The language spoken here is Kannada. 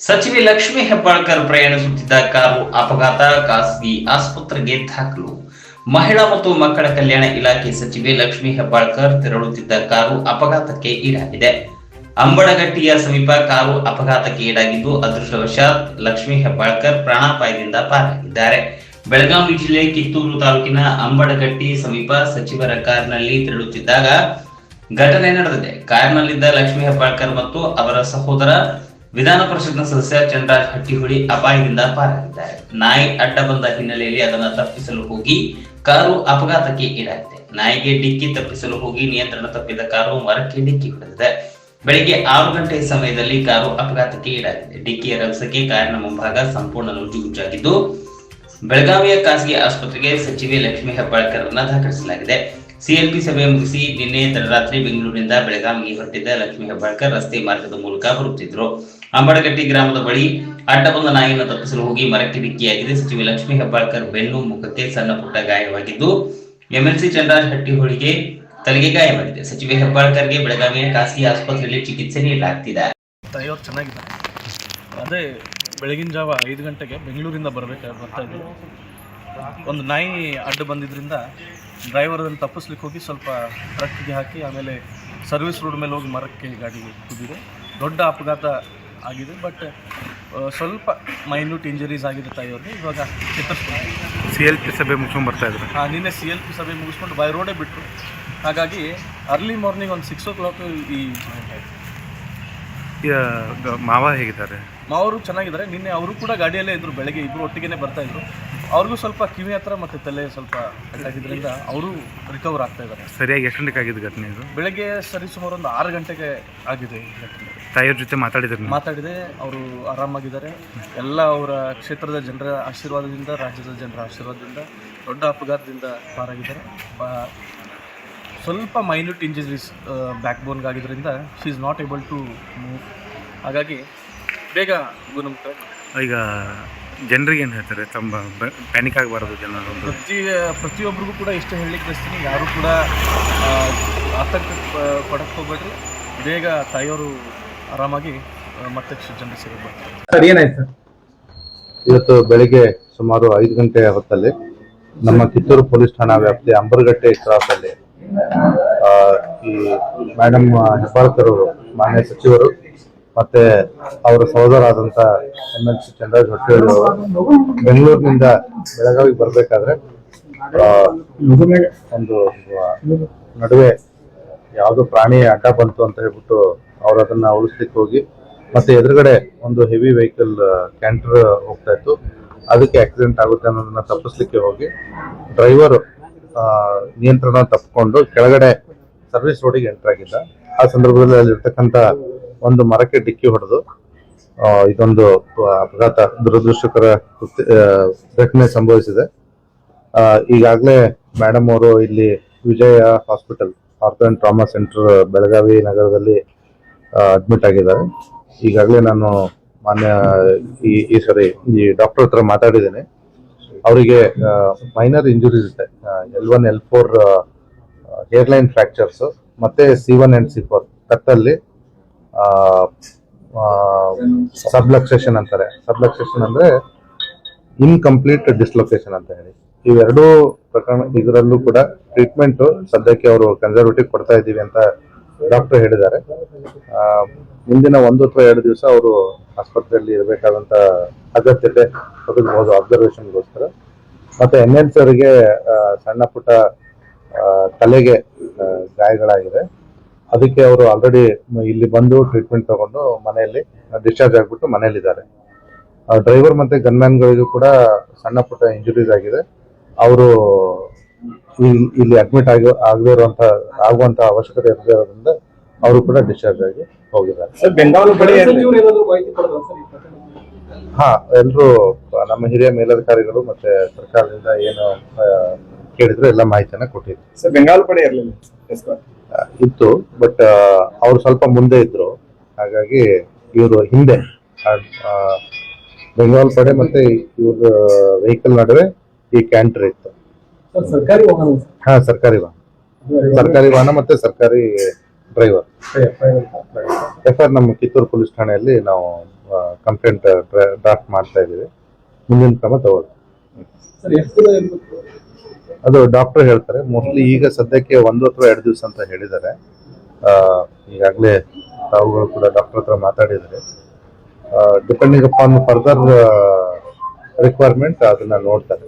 ಸಚಿವೆ ಲಕ್ಷ್ಮಿ ಹೆಬ್ಬಾಳ್ಕರ್ ಪ್ರಯಾಣಿಸುತ್ತಿದ್ದ ಕಾರು ಅಪಘಾತ. ಖಾಸಗಿ ಆಸ್ಪತ್ರೆಗೆ ದಾಖಲು. ಮಹಿಳಾ ಮತ್ತು ಮಕ್ಕಳ ಕಲ್ಯಾಣ ಇಲಾಖೆ ಸಚಿವೆ ಲಕ್ಷ್ಮಿ ಹೆಬ್ಬಾಳ್ಕರ್ ತೆರಳುತ್ತಿದ್ದ ಕಾರು ಅಪಘಾತಕ್ಕೆ ಈಡಾಗಿದೆ. ಅಂಬಡಗಟ್ಟಿಯ ಸಮೀಪ ಕಾರು ಅಪಘಾತಕ್ಕೆ ಈಡಾಗಿದ್ದು, ಅದೃಷ್ಟವಶಾತ್ ಲಕ್ಷ್ಮಿ ಹೆಬ್ಬಾಳ್ಕರ್ ಪ್ರಾಣಾಪಾಯದಿಂದ ಪಾರಾಗಿದ್ದಾರೆ. ಬೆಳಗಾವಿ ಜಿಲ್ಲೆ ಕಿತ್ತೂರು ತಾಲೂಕಿನ ಅಂಬಡಗಟ್ಟಿ ಸಮೀಪ ಸಚಿವರ ಕಾರಿನಲ್ಲಿ ತೆರಳುತ್ತಿದ್ದಾಗ ಘಟನೆ ನಡೆದಿದೆ. ಕಾರಿನಲ್ಲಿದ್ದ ಲಕ್ಷ್ಮಿ ಹೆಬ್ಬಾಳ್ಕರ್ ಮತ್ತು ಅವರ ಸಹೋದರ ವಿಧಾನ ಪರಿಷತ್ನ ಸದಸ್ಯ ಚಂದ್ರರಾಜ್ ಹಟ್ಟಿಹುಳಿ ಅಪಾಯದಿಂದ ಪಾರಾಗಿದ್ದಾರೆ. ನಾಯಿ ಅಡ್ಡ ಬಂದ ಹಿನ್ನೆಲೆಯಲ್ಲಿ ಅದನ್ನು ತಪ್ಪಿಸಲು ಹೋಗಿ ಕಾರು ಅಪಘಾತಕ್ಕೆ ಈಡಾಗಿದೆ. ನಾಯಿಗೆ ಡಿಕ್ಕಿ ತಪ್ಪಿಸಲು ಹೋಗಿ ನಿಯಂತ್ರಣ ತಪ್ಪಿದ ಕಾರು ಮರಕ್ಕೆ ಡಿಕ್ಕಿ ಹೊಡೆದಿದೆ. ಬೆಳಿಗ್ಗೆ ಆರು ಗಂಟೆ ಸಮಯದಲ್ಲಿ ಕಾರು ಅಪಘಾತಕ್ಕೆ ಈಡಾಗಿದೆ. ಡಿಕ್ಕಿಯ ರಭಸಕ್ಕೆ ಕಾರಿನ ಮುಂಭಾಗ ಸಂಪೂರ್ಣ ನುಜ್ಜುಗುಜ್ಜಾಗಿದ್ದು ಬೆಳಗಾವಿಯ ಖಾಸಗಿ ಆಸ್ಪತ್ರೆಗೆ ಸಚಿವೆ ಲಕ್ಷ್ಮೀ ಹೆಬ್ಬಾಳ್ಕರ್ರನ್ನ ದಾಖಲಿಸಲಾಗಿದೆ. ಸಿಎಲ್ಪಿ ಸಭೆ ಮುಗಿಸಿ ನಿನ್ನೆ ತಡರಾತ್ರಿ ಬೆಂಗಳೂರಿನಿಂದ ಬೆಳಗಾವಿಗೆ ಹೊರಟಿದ್ದ ಲಕ್ಷ್ಮಿ ಹೆಬ್ಬಾಳ್ಕರ್ ರಸ್ತೆ ಮಾರ್ಗದ ಮೂಲಕ ಬರುತ್ತಿದ್ರು ಅಂಬಡಗಟ್ಟಿ ಗ್ರಾಮದ ಬಳಿ ಅಡ್ಡ ಬಂದ ನಾಯಿಯನ್ನು ತಪ್ಪಿಸಲು ಹೋಗಿ ಮರಕ್ಕೆ ಡಿಕ್ಕಿಯಾಗಿದೆ. ಸಚಿವೆ ಲಕ್ಷ್ಮೀ ಹೆಬ್ಬಾಳ್ಕರ್ ಬೆನ್ನು ಮುಖಕ್ಕೆ ಸಣ್ಣ ಪುಟ್ಟ ಗಾಯವಾಗಿದ್ದು, ಎಂಎಲ್ಸಿ ಚಂದ್ರರಾಜ್ ಹಟ್ಟಿಹೊಳಿಗೆ ತಲೆಗೆ ಗಾಯವಾಗಿದೆ. ಸಚಿವೆ ಹೆಬ್ಬಾಳ್ಕರ್ಗೆ ಬೆಳಗಾವಿಯ ಖಾಸಗಿ ಆಸ್ಪತ್ರೆಯಲ್ಲಿ ಚಿಕಿತ್ಸೆ ನೀಡಲಾಗ್ತಿದೆ. ಅದೇ ಬೆಳಗಿನ ಜಾವ ಐದು ಗಂಟೆಗೆ ಬೆಂಗಳೂರಿಂದ ಬರಬೇಕು ಬರ್ತಾ ಇದ್ದೀವಿ ಒಂದು ನಾಯಿ ಅಡ್ಡ ಬಂದಿದ್ದರಿಂದ ಡ್ರೈವರ್ ಅದನ್ನು ತಪ್ಪಿಸ್ಲಿಕ್ಕೆ ಹೋಗಿ ಸ್ವಲ್ಪ ಟ್ರಕ್ಗೆ ಹಾಕಿ ಆಮೇಲೆ ಸರ್ವಿಸ್ ರೋಡ್ ಮೇಲೆ ಹೋಗಿ ಮರಕ್ಕೆ ಗಾಡಿ ಕುದಿದೆ. ದೊಡ್ಡ ಅಪಘಾತ ಆಗಿದೆ ಬಟ್ ಸ್ವಲ್ಪ ಮೈನ್ಯೂಟ್ ಇಂಜುರೀಸ್ ಆಗಿದೆ ತಾಯಿಯವ್ರಿಗೆ. ಇವಾಗ ಸಿ ಎಲ್ ಪಿ ಸಭೆ ಮುಗಿಸ್ಕೊಂಡು ಬರ್ತಾ ಇದ್ರು? ಹಾಂ ನಿನ್ನೆ ಸಿ ಎಲ್ ಪಿ ಸಭೆ ಮುಗಿಸ್ಕೊಂಡು ಬೈ ರೋಡೇ ಬಿಟ್ಟರು ಹಾಗಾಗಿ ಅರ್ಲಿ ಮಾರ್ನಿಂಗ್ ಒಂದು ಸಿಕ್ಸ್ ಓ ಕ್ಲಾಕ್ ಈ ಇನ್ಸಿಡೆಂಟ್ ಆಯಿತು ಮಾವ ಹೇಗಿದ್ದಾರೆ? ಮಾವರು ಚೆನ್ನಾಗಿದ್ದಾರೆ. ನಿನ್ನೆ ಅವರು ಕೂಡ ಗಾಡಿಯಲ್ಲೇ ಇದ್ದರು ಬೆಳಗ್ಗೆ ಇಬ್ಬರು ಒಟ್ಟಿಗೆ ಬರ್ತಾ ಇದ್ರು. ಅವ್ರಿಗೂ ಸ್ವಲ್ಪ ಕಿವಿ ಹತ್ರ ಮತ್ತು ತಲೆ ಸ್ವಲ್ಪ ಆಗಿದ್ದರಿಂದ ಅವರು ರಿಕವರ್ ಆಗ್ತಾ ಇದ್ದಾರೆ. ಸರಿಯಾಗಿ ಎಷ್ಟು ಗಂಟೆಗೆ ಆಗಿದ್ದು ಘಟನೆ ಇದು? ಬೆಳಗ್ಗೆ ಸರಿ ಸುಮಾರು ಒಂದು ಆರು ಗಂಟೆಗೆ ಆಗಿದೆ ಈ ಘಟನೆ. ತಾಯಿಯವ್ರ ಜೊತೆ ಮಾತಾಡಿದ್ರು ಮಾತಾಡಿದೆ ಅವರು ಆರಾಮಾಗಿದ್ದಾರೆ. ಎಲ್ಲ ಅವರ ಕ್ಷೇತ್ರದ ಜನರ ಆಶೀರ್ವಾದದಿಂದ ರಾಜ್ಯದ ಜನರ ಆಶೀರ್ವಾದದಿಂದ ದೊಡ್ಡ ಅಪಘಾತದಿಂದ ಪಾರಾಗಿದ್ದಾರೆ. ಬ- ಸ್ವಲ್ಪ minute injuries back ಬೋನ್ಗಾಗಿದ್ದರಿಂದ she is not able to move ಹಾಗಾಗಿ ಬೇಗ ಗುಣಮುಖ ಈಗ ಜನರಿಗೆ ಏನು ಹೇಳ್ತಾರೆ? ತಮ್ಮ ಪ್ಯಾನಿಕ್ ಆಗಬಾರ್ದು ಜನರು. ಪ್ರತಿ ಪ್ರತಿಯೊಬ್ಬರಿಗೂ ಕೂಡ ಇಷ್ಟು ಹೇಳಲಿಕ್ಕೆ ಬಯಸ್ತೀನಿ ಯಾರು ಕೂಡ ಆತಂಕ ಪಡಕ್ಕೆ ಹೋಗ್ಬೇಡ್ರಿ ಬೇಗ ತಾಯಿಯವರು ಆರಾಮಾಗಿ ಮತ್ತೆ ಜನರಿಗೆ ಸೇವೆ ಬರ್ತಾರೆ. ಸರ್ ಏನಾಯ್ತು ಸರ್? ಇವತ್ತು ಬೆಳಿಗ್ಗೆ ಸುಮಾರು ಐದು ಗಂಟೆ ಹೊತ್ತಲ್ಲಿ ನಮ್ಮ ಕಿತ್ತೂರು ಪೊಲೀಸ್ ಠಾಣಾ ವ್ಯಾಪ್ತಿ ಅಂಬರ್ಗಟ್ಟೆ ಕ್ರಾಸಲ್ಲಿ ಆ, ಈ ಮೇಡಮ್ ಹೆಬ್ಬಾಳ್ಕರ್ ಅವರು ಮಾನ್ಯ ಸಚಿವರು ಮತ್ತೆ ಅವರ ಸಹೋದರಾದಂತ ಎಂ ಎಲ್ ಸಿ ಚಂದ್ರರಾಜ್ ಹೊಟ್ಟೆಯವರು ಬೆಂಗಳೂರಿನಿಂದ ಬೆಳಗಾವಿಗೆ ಬರಬೇಕಾದ್ರೆ ಒಂದು ನಡುವೆ ಯಾವುದೋ ಪ್ರಾಣಿ ಅಡ್ಡ ಬಂತು ಅಂತ ಹೇಳ್ಬಿಟ್ಟು ಅವ್ರು ಅದನ್ನ ಉಳಿಸ್ಲಿಕ್ಕೆ ಹೋಗಿ, ಮತ್ತೆ ಎದುರುಗಡೆ ಒಂದು ಹೆವಿ ವೆಹಿಕಲ್ ಕ್ಯಾಂಟರ್ ಹೋಗ್ತಾ ಇತ್ತು. ಅದಕ್ಕೆ ಆಕ್ಸಿಡೆಂಟ್ ಆಗುತ್ತೆ ಅನ್ನೋದನ್ನ ತಪ್ಪಿಸ್ಲಿಕ್ಕೆ ಹೋಗಿ ಡ್ರೈವರ್ ನಿಯಂತ್ರಣ ತಪ್ಪಿಕೊಂಡು ಕೆಳಗಡೆ ಸರ್ವಿಸ್ ರೋಡಿಗೆ ಎಂಟರ್ ಆಗಿದ್ದ. ಆ ಸಂದರ್ಭದಲ್ಲಿ ಅಲ್ಲಿರ್ತಕ್ಕಂಥ ಒಂದು ಮರಕ್ಕೆ ಡಿಕ್ಕಿ ಹೊಡೆದು ಇದೊಂದು ಅಪಘಾತ ದುರದೃಷ್ಟಕರ ಘಟನೆ ಸಂಭವಿಸಿದೆ. ಈಗಾಗಲೇ ಮೇಡಮ್ ಅವರು ಇಲ್ಲಿ Vijaya hospital ortho and trauma centre Belagavi ನಗರದಲ್ಲಿ ಅಡ್ಮಿಟ್ ಆಗಿದ್ದಾರೆ. ಈಗಾಗಲೇ ನಾನು ಮಾನ್ಯ, ಈ ಈ ಸರಿ ಈ ಡಾಕ್ಟರ್ ಹತ್ರ ಮಾತಾಡಿದ್ದೇನೆ. ಅವರಿಗೆ ಮೈನರ್ ಇಂಜುರೀಸ್ ಇದೆ. L one L four hairline fractures ಮತ್ತೆ C one and C four ಕತ್ತಲ್ಲಿ subluxation ಅಂತಾರೆ. ಸಬ್ಲಕ್ಸೇಷನ್ ಅಂದ್ರೆ ಇನ್ಕಂಪ್ಲೀಟ್ ಡಿಸ್ಲೊಕೇಶನ್ ಅಂತ ಹೇಳಿ. ಇವೆರಡೂ ಪ್ರಕರಣ, ಇದರಲ್ಲೂ ಕೂಡ ಟ್ರೀಟ್ಮೆಂಟ್ ಸದ್ಯಕ್ಕೆ ಅವರು ಕನ್ಸರ್ವೇಟಿವ್ ಕೊಡ್ತಾ ಇದ್ದೀವಿ ಅಂತ ಡಾಕ್ಟರ್ ಹೇಳಿದ್ದಾರೆ. ಮುಂದಿನ ಒಂದು ಅಥವಾ ಎರಡು ದಿವಸ ಅವರು ಆಸ್ಪತ್ರೆಯಲ್ಲಿ ಇರಬೇಕಾದಂತ ಅಗತ್ಯತೆ ಒದಗಬಹುದು ಅಬ್ಸರ್ವೇಷನ್ಗೋಸ್ಕರ ಮತ್ತೆ ಎನ್ ಎಲ್ ಅವರಿಗೆ ಸಣ್ಣ ಪುಟ್ಟ ತಲೆಗೆ ಗಾಯಗಳಾಗಿದೆ ಅದಕ್ಕೆ ಅವರು ಆಲ್ರೆಡಿ ಇಲ್ಲಿ ಬಂದು ಟ್ರೀಟ್ಮೆಂಟ್ ತಗೊಂಡು ಮನೆಯಲ್ಲಿ ಡಿಸ್ಚಾರ್ಜ್ ಆಗಿಬಿಟ್ಟು ಮನೆಯಲ್ಲಿದ್ದಾರೆ. ಡ್ರೈವರ್ ಮತ್ತೆ ಗನ್ಮ್ಯಾನ್ಗಳಿಗೂ ಕೂಡ ಸಣ್ಣ ಪುಟ್ಟ ಇಂಜುರೀಸ್ ಆಗಿದೆ. ಅವರು ಇಲ್ಲಿ ಅಡ್ಮಿಟ್ ಆಗಿ ಆಗದೇ ಇರುವಂತ ಆಗುವಂತ ಅವಶ್ಯಕತೆ ಇರದೇ ಇರೋದ್ರಿಂದ ಅವರು ಕೂಡ ಡಿಸ್ಚಾರ್ಜ್ ಆಗಿ ಹೋಗಿದ್ದಾರೆ. ಹಾ ಎಲ್ಲರೂ ನಮ್ಮ ಹಿರಿಯ ಮೇಲಧಿಕಾರಿಗಳು ಮತ್ತೆ ಸರ್ಕಾರದಿಂದ ಏನು ಕೇಳಿದ್ರು ಎಲ್ಲ ಮಾಹಿತಿಯನ್ನ ಕೊಟ್ಟಿದ್ರು ಸರ್ ಬೆಂಗಾವಲು ಪಡೆ ಇರಲಿಲ್ಲ ಇತ್ತು ಬಟ್ ಅವ್ರು ಸ್ವಲ್ಪ ಮುಂದೆ ಇದ್ರು. ಹಾಗಾಗಿ ಇವರು ಹಿಂದೆ. ಬೆಂಗಾಲ್ ಪಡೆ ಮತ್ತೆ ಇವ್ರ ವೆಹಿಕಲ್ ನಡುವೆ ಈ ಕ್ಯಾಂಟರ್ ಇತ್ತು. ಸರ್ ಸರ್ಕಾರಿ ವಾಹನ ಹಾ ಸರ್ಕಾರಿ ವಾಹನ. ಸರ್ಕಾರಿ ವಾಹನ ಮತ್ತೆ ಸರ್ಕಾರಿ ಡ್ರೈವರ್ ಎಫ್ ಆರ್ ನಮ್ಮ ಕಿತ್ತೂರು ಪೊಲೀಸ್ ಠಾಣೆಯಲ್ಲಿ ನಾವು ಕಂಪ್ಲೇಂಟ್ ಡ್ರಾಫ್ಟ್ ಮಾಡ್ತಾ ಇದ್ದೀವಿ. ಮುಂದಿನ ಕ್ರಮ ತಗೊಳ್ಳಿ ಅದು ಡಾಕ್ಟರ್ ಹೇಳ್ತಾರೆ ಮೋಸ್ಟ್ಲಿ ಈಗ ಸದ್ಯಕ್ಕೆ ಒಂದು ಅಥವಾ ಎರಡು ದಿವಸ ಅಂತ ಹೇಳಿದ್ದಾರೆ. ಈಗಾಗಲೇ ತಾವುಗಳು ಕೂಡ ಡಾಕ್ಟರ್ ಹತ್ರ ಮಾತಾಡಿದರೆ ಡಿಪೆಂಡಿಂಗ್ ಅಪಾನ್ ಫರ್ದರ್ ರಿಕ್ವೈರ್ಮೆಂಟ್ ಅದನ್ನ ನೋಡ್ತಾರೆ.